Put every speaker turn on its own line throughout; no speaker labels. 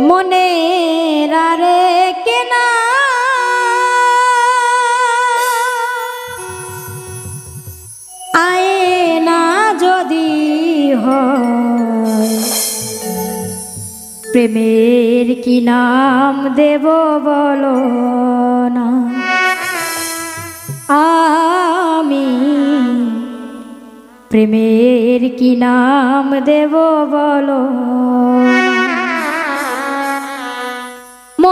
মনে রারে কেনা। আয়ে না যদি হয়, প্রেমের কি নাম দেব বলো না। আমি প্রেমের কি নাম দেব বলো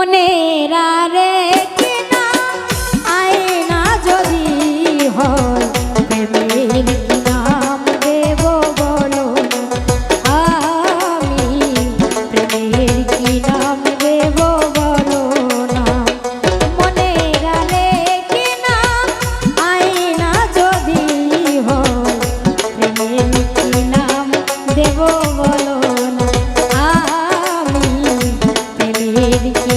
মনে রে কি আয়না যদি হয় কি নাম দেব বলো। নাম দেব বলো না? মনে রে কি আয়না যদি হয়, প্রেমের কি নাম দেব বলো আমি প্রেমের কি